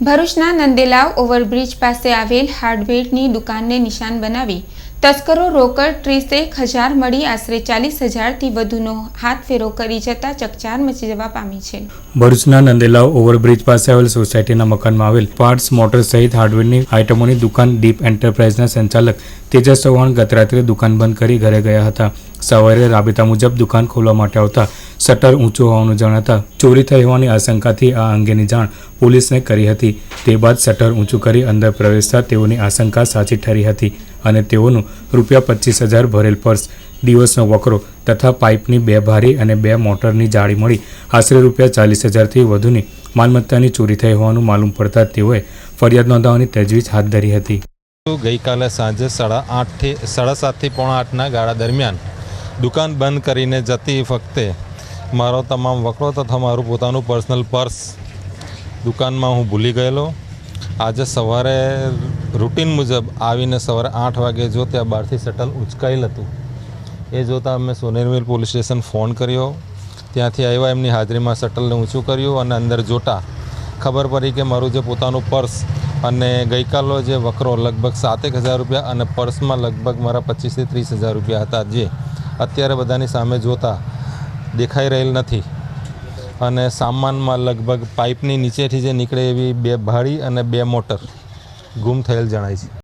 ભરૂચના નંદેલાવ ઓવરબ્રિજ પાસે આવેલ હાર્ડવેરની દુકાનને નિશાન બનાવી તસ્કરો રોકડ ત્રીસ એક હજાર મળી આશરે ચાલીસ હજારથી વધુનો હાથફેરો કરી જતા ચકચાર મચી જવા પામી છે. ભરૂચના નંદેલાવ ઓવરબ્રિજ પાસે આવેલ સોસાયટીના મકાનમાં આવેલ પાર્ટ્સ મોટર સહિત હાર્ડવેરની આઇટમોની દુકાન ડીપ એન્ટરપ્રાઇઝના સંચાલક તેજસ ચૌહાણ ગતરાત્રે દુકાન બંધ કરી ઘરે ગયા હતા. સવારે રાબેતા મુજબ દુકાન ખોલવા માટે આવતા શટર ઊંચું હોવાનું જણાતા ચોરી થઈ હોવાની આશંકાથી આ અંગેની જાણ પોલીસને કરી હતી. તે બાદ શટર ઊંચું કરી અંદર પ્રવેશતા તેઓની આશંકા સાચી ઠરી હતી અને તેઓનું રૂપિયા પચીસ હજાર ભરેલ પર્સ, દિવસનો વકરો તથા પાઇપની બે ભારી અને બે મોટરની જાળી મળી આશરે રૂપિયા ચાલીસ હજારથી વધુની માલમત્તાની ચોરી થઈ હોવાનું માલુમ પડતા તેઓએ ફરિયાદ નોંધાવવાની તજવીજ હાથ ધરી હતી. ગઈકાલે સાંજે સાડા આઠથી, સાડા સાતથી પોણા આઠના ગાળા દરમિયાન દુકાન બંધ કરીને જતી વખતે મારો તમામ વકરો તથા મારું પોતાનું પર્સનલ પર્સ દુકાનમાં હું ભૂલી ગયેલો. આજે સવારે રૂટીન મુજબ આવીને સવારે આઠ વાગે જો ત્યાં બહારથી શટલ ઉચકાયેલ હતું. એ જોતાં અમે સોનેરવેલ પોલીસ સ્ટેશન ફોન કર્યો. ત્યાંથી આવ્યા, એમની હાજરીમાં શટલને ઊંચું કર્યું અને અંદર જોતા ખબર પડી કે મારું જે પોતાનું પર્સ અને ગઈકાલનો જે વકરો લગભગ સાતેક હજાર રૂપિયા અને પર્સમાં લગભગ મારા પચીસથી ત્રીસ હજાર રૂપિયા હતા, જે અત્યારે બધાની સામે જોતા દેખાઈ રહેલ નથી. અને સામાનમાં લગભગ પાઇપની નીચેથી જે નીકળે એવી બે ભાડી અને બે મોટર. ગુમ થયેલ જણાય છે.